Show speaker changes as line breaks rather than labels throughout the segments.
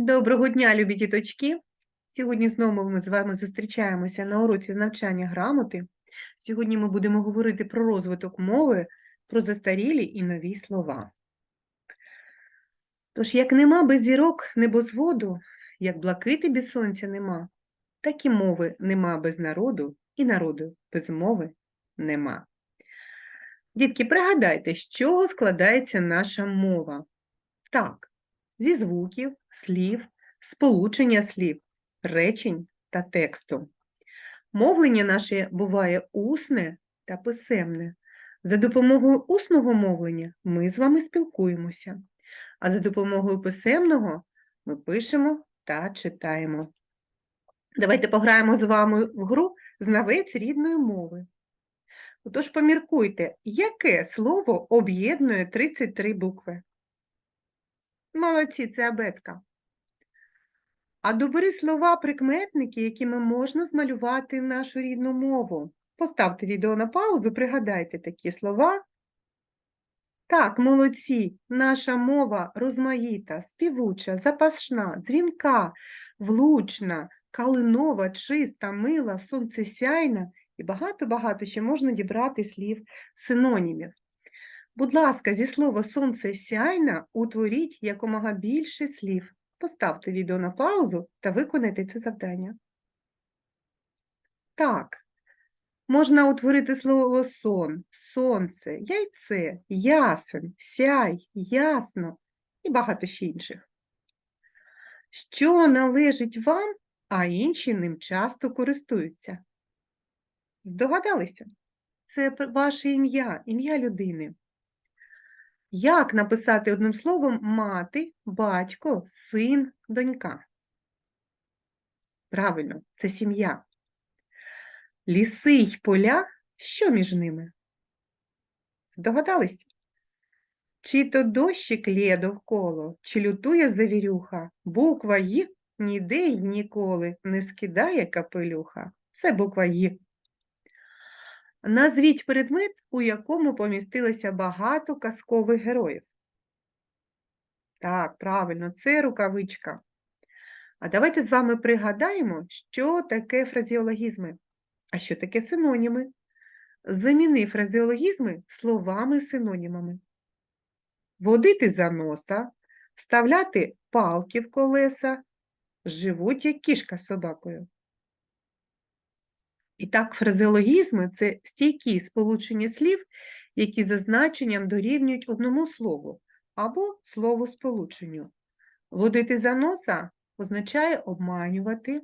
Доброго дня, любі діточки! Сьогодні знову ми з вами зустрічаємося на уроці з навчання грамоти. Сьогодні ми будемо говорити про розвиток мови, про застарілі і нові слова. Тож, як нема без зірок небозводу, як блакити без сонця нема, так і мови нема без народу, і народу без мови нема. Дітки, пригадайте, з чого складається наша мова? Так, зі звуків, слів, сполучення слів, речень та тексту. Мовлення наше буває усне та писемне. За допомогою усного мовлення ми з вами спілкуємося, а за допомогою писемного ми пишемо та читаємо. Давайте пограємо з вами в гру знавець рідної мови. Отож поміркуйте, яке слово об'єднує 33 букви? Молодці, це абетка. А добери слова прикметники, якими можна змалювати нашу рідну мову. Поставте відео на паузу, пригадайте такі слова. Так, молодці, наша мова розмаїта, співуча, запашна, дзвінка, влучна, калинова, чиста, мила, сонцесяйна і багато-багато ще можна дібрати слів синонімів. Будь ласка, зі слова сонце сяйна утворіть якомога більше слів. Поставте відео на паузу та виконайте це завдання. Так, можна утворити слово сон, сонце, яйце, ясен, сяй, ясно і багато ще інших. Що належить вам, а інші ним часто користуються? Здогадалися? Це ваше ім'я, ім'я людини. Як написати одним словом мати, батько, син, донька? Правильно, це сім'я. Ліси й поля, що між ними? Здогадались? Чи то дощик лє довколо, чи лютує завірюха, буква Й ніде й ніколи не скидає капелюха. Це буква Й. Назвіть предмет, у якому помістилося багато казкових героїв. Так, правильно, це рукавичка. А давайте з вами пригадаємо, що таке фразеологізми, а що таке синоніми. Заміни фразеологізми словами-синонімами. Водити за носа, вставляти палки в колеса, живуть як кішка з собакою. І так, фразеологізми – це стійкі сполучення слів, які за значенням дорівнюють одному слову або словосполученню. Водити за носа означає обманювати,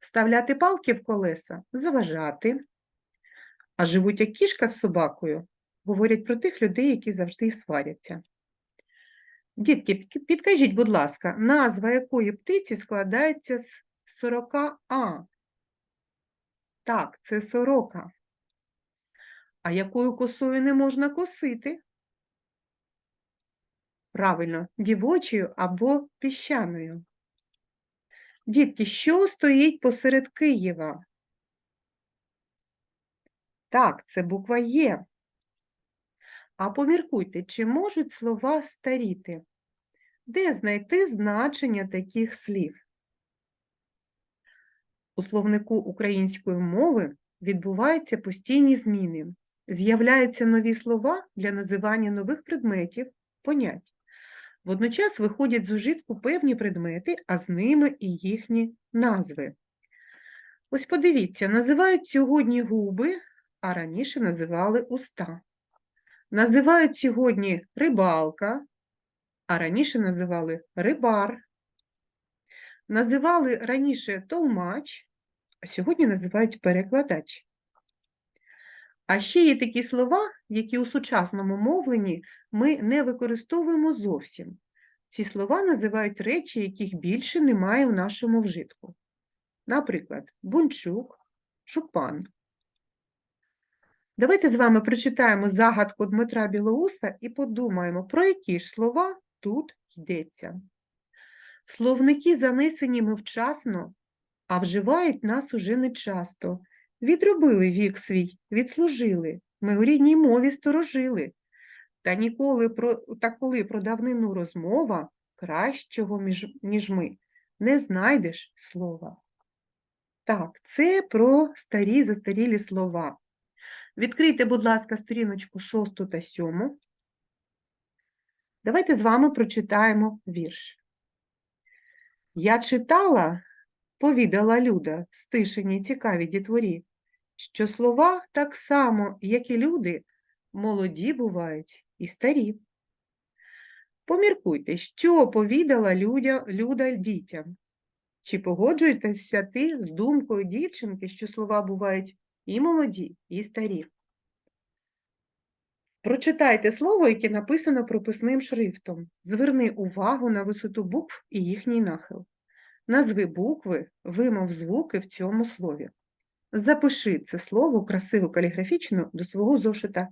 вставляти палки в колеса заважати, а живуть як кішка з собакою, говорять про тих людей, які завжди сваряться. Дітки, підкажіть, будь ласка, назва якої птиці складається з 40 А? Так, це сорока. А якою косою не можна косити? Правильно, дівочою або піщаною. Дітки, що стоїть посеред Києва? Так, це буква Є. А поміркуйте, чи можуть слова старіти? Де знайти значення таких слів? У словнику української мови відбуваються постійні зміни. З'являються нові слова для називання нових предметів, понять. Водночас виходять з ужитку певні предмети, а з ними і їхні назви. Ось подивіться, називають сьогодні губи, а раніше називали уста. Називають сьогодні рибалка, а раніше називали рибар. Називали раніше толмач, сьогодні називають перекладач. А ще є такі слова, які у сучасному мовленні ми не використовуємо зовсім. Ці слова називають речі, яких більше немає в нашому вжитку. Наприклад, бунчук, шупан. Давайте з вами прочитаємо загадку Дмитра Білоуса і подумаємо, про які ж слова тут йдеться. Словники занесені ми вчасно, а вживають нас уже нечасто. Відробили вік свій, відслужили, ми у рідній мові сторожили. Та ніколи про та коли про давнину розмова, кращого, між, ніж ми, не знайдеш слова. Так, це про старі застарілі слова. Відкрийте, будь ласка, сторіночку 6 та 7. Давайте з вами прочитаємо вірш. Я читала, повідала Люда, стишені цікаві дітворі, що слова так само, як і люди, молоді бувають і старі. Поміркуйте, що повідала Людя, Люда дітям. Чи погоджуєтеся ти з думкою дівчинки, що слова бувають і молоді, і старі? Прочитайте слово, яке написано прописним шрифтом. Зверни увагу на висоту букв і їхній нахил. Назви букви, вимов звуки в цьому слові. Запиши це слово красиво каліграфічно до свого зошита.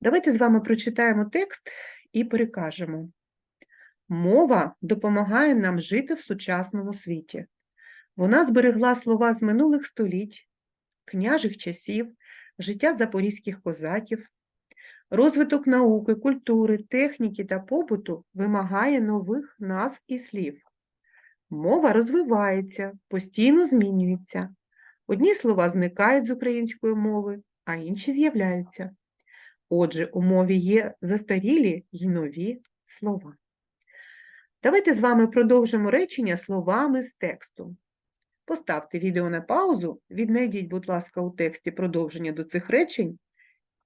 Давайте з вами прочитаємо текст і перекажемо. Мова допомагає нам жити в сучасному світі. Вона зберегла слова з минулих століть, княжих часів, життя запорізьких козаків. Розвиток науки, культури, техніки та побуту вимагає нових назв і слів. Мова розвивається, постійно змінюється. Одні слова зникають з української мови, а інші з'являються. Отже, у мові є застарілі й нові слова. Давайте з вами продовжимо речення словами з тексту. Поставте відео на паузу, віднайдіть, будь ласка, у тексті продовження до цих речень,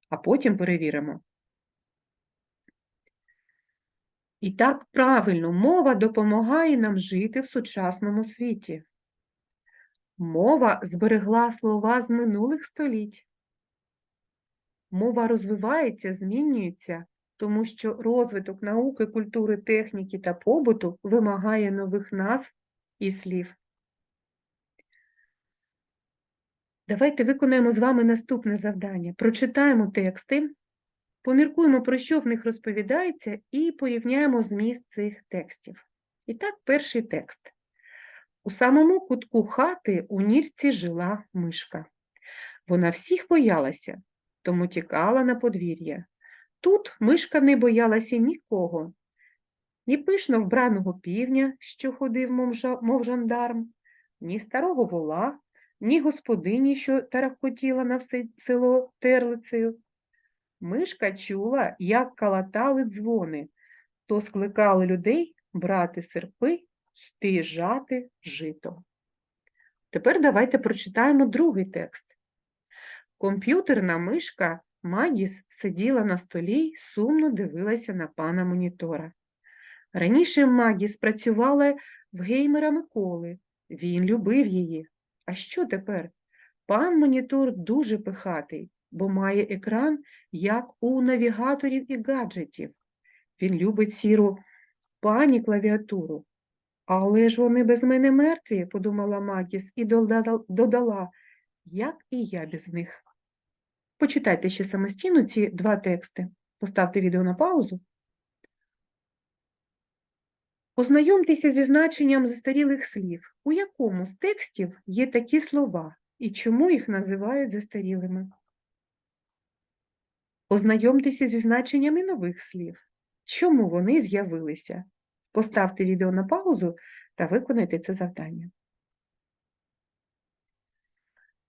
а потім перевіримо. І так правильно, мова допомагає нам жити в сучасному світі. Мова зберегла слова з минулих століть. Мова розвивається, змінюється, тому що розвиток науки, культури, техніки та побуту вимагає нових назв і слів. Давайте виконаємо з вами наступне завдання. Прочитаємо тексти, поміркуємо, про що в них розповідається, і порівняємо зміст цих текстів. І так, перший текст. У самому кутку хати у нірці жила мишка. Вона всіх боялася, тому тікала на подвір'я. Тут мишка не боялася нікого, ні пишно вбраного півня, що ходив, мов жандарм, ні старого вола, ні господині, що тарахкотіла на все село терлицею. Мишка чула, як калатали дзвони, то скликали людей брати серпи, йти жати жито. Тепер давайте прочитаємо другий текст. Комп'ютерна мишка Магіс сиділа на столі й сумно дивилася на пана монітора. Раніше Магіс працювала в геймера Миколи. Він любив її. А що тепер? Пан монітор дуже пихатий, бо має екран, як у навігаторів і гаджетів. Він любить сіру пані клавіатуру. Але ж вони без мене мертві, подумала Магіс і додала, як і я без них. Почитайте ще самостійно ці два тексти. Поставте відео на паузу. Ознайомтеся зі значенням застарілих слів. У якому з текстів є такі слова і чому їх називають застарілими? Ознайомтеся зі значеннями нових слів. Чому вони з'явилися? Поставте відео на паузу та виконайте це завдання.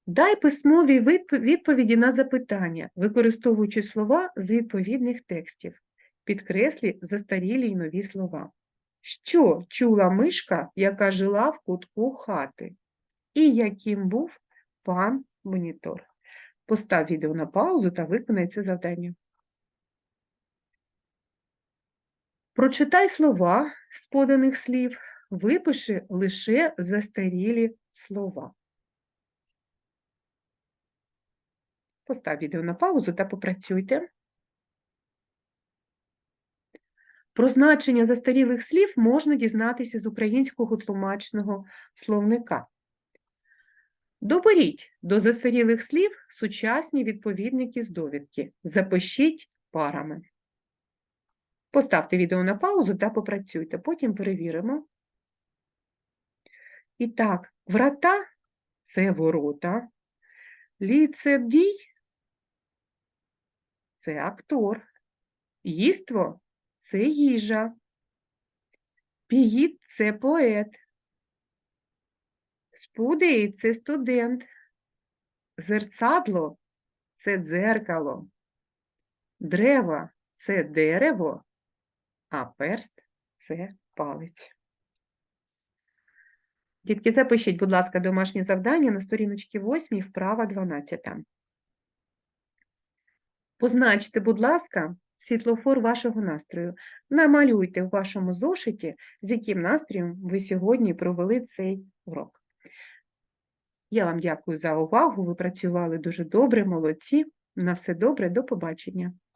Дай письмові відповіді на запитання, використовуючи слова з відповідних текстів. Підкреслі застарілі й нові слова. Що чула мишка, яка жила в кутку хати? І яким був пан монітор? Постав відео на паузу та виконай це завдання. Прочитай слова з поданих слів, випиши лише застарілі слова. Постав відео на паузу та попрацюйте. Про значення застарілих слів можна дізнатися з українського тлумачного словника. Доберіть до застарілих слів сучасні відповідники з довідки. Запишіть парами. Поставте відео на паузу та попрацюйте, потім перевіримо. І так, врата – це ворота, ліцедій – це актор, їство це їжа. Піїд це поет. Спудеї це студент. Зерцадло це дзеркало. Древо це дерево, а перст це палець. Дітки, запишіть, будь ласка, домашнє завдання на сторіночці 8, вправа 12. Позначте, будь ласка, світлофор вашого настрою. Намалюйте у вашому зошиті, з яким настроєм ви сьогодні провели цей урок. Я вам дякую за увагу. Ви працювали дуже добре, молодці. На все добре, до побачення.